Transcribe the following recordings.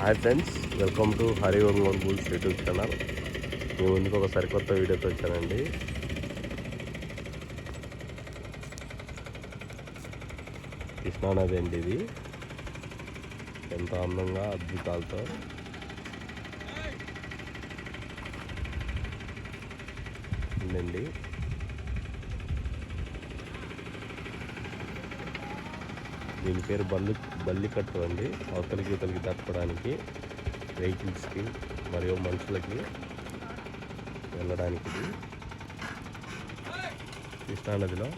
Hi friends welcome to Hari Ongole bulls YouTube channel మీ ముందుకు ఒక సరికొత్త వీడియోతో వచ్చానండి. కృష్ణానది అండి ఇది ఎంత అందంగా అద్భుతాలతో. ఉందండి. దీని పేరు బల్లి బల్లికట్టు అండి. అవతలికి ఇవతలికి దక్కడానికి వెహికల్స్కి మరియు మనుషులకి వెళ్ళడానికి ఇది కృష్ణానదిలో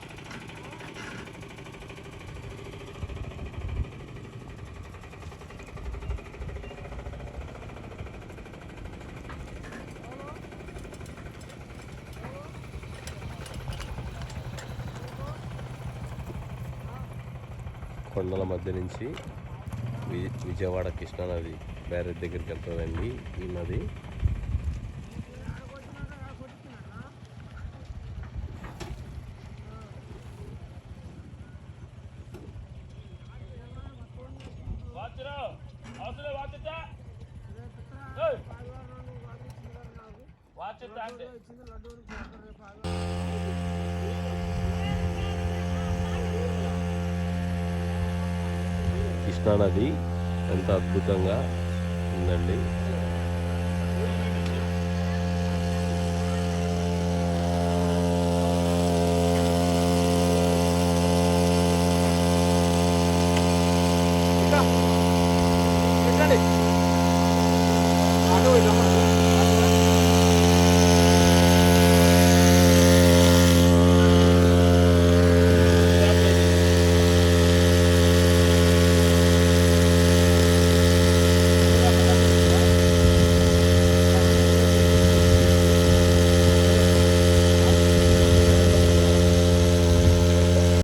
కొండల మధ్య నుంచి విజయవాడ కృష్ణానది బ్యారేజ్ దగ్గరికి వెళ్తుందండి ఈ నది వాచుతా అంటే కృష్ణానది ఎంత అద్భుతంగా ఉందండి. పెట్టండి. ఆటో పోయి రమ్మను.